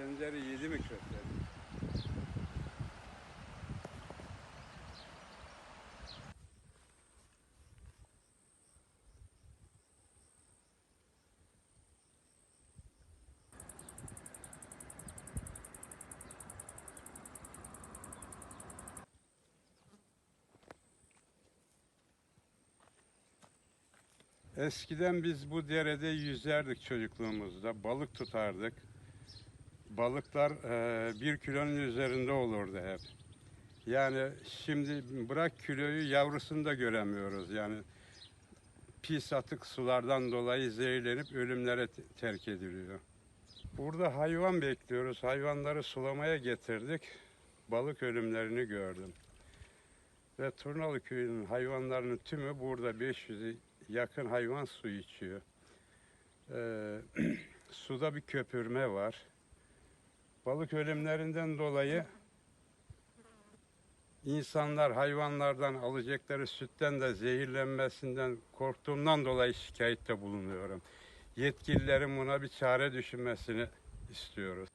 Kendileri yedi mi köfteleri? Eskiden biz bu derede yüzerdik çocukluğumuzda. Balık tutardık. Balıklar eee, bir kilonun üzerinde olurdu hep. Yani şimdi bırak kiloyu yavrusunu da göremiyoruz. Yani pis atık sulardan dolayı zehirlenip ölümlere te- terk ediliyor. Burada hayvan bekliyoruz. Hayvanları sulamaya getirdik. Balık ölümlerini gördüm. Ve Turnalı köyünün hayvanlarının tümü burada 500'ü yakın hayvan su içiyor. Ee, suda bir köpürme var. Balık ölümlerinden dolayı insanlar hayvanlardan alacakları sütten de zehirlenmesinden korktuğumdan dolayı şikayette bulunuyorum. Yetkililerin buna bir çare düşünmesini istiyoruz.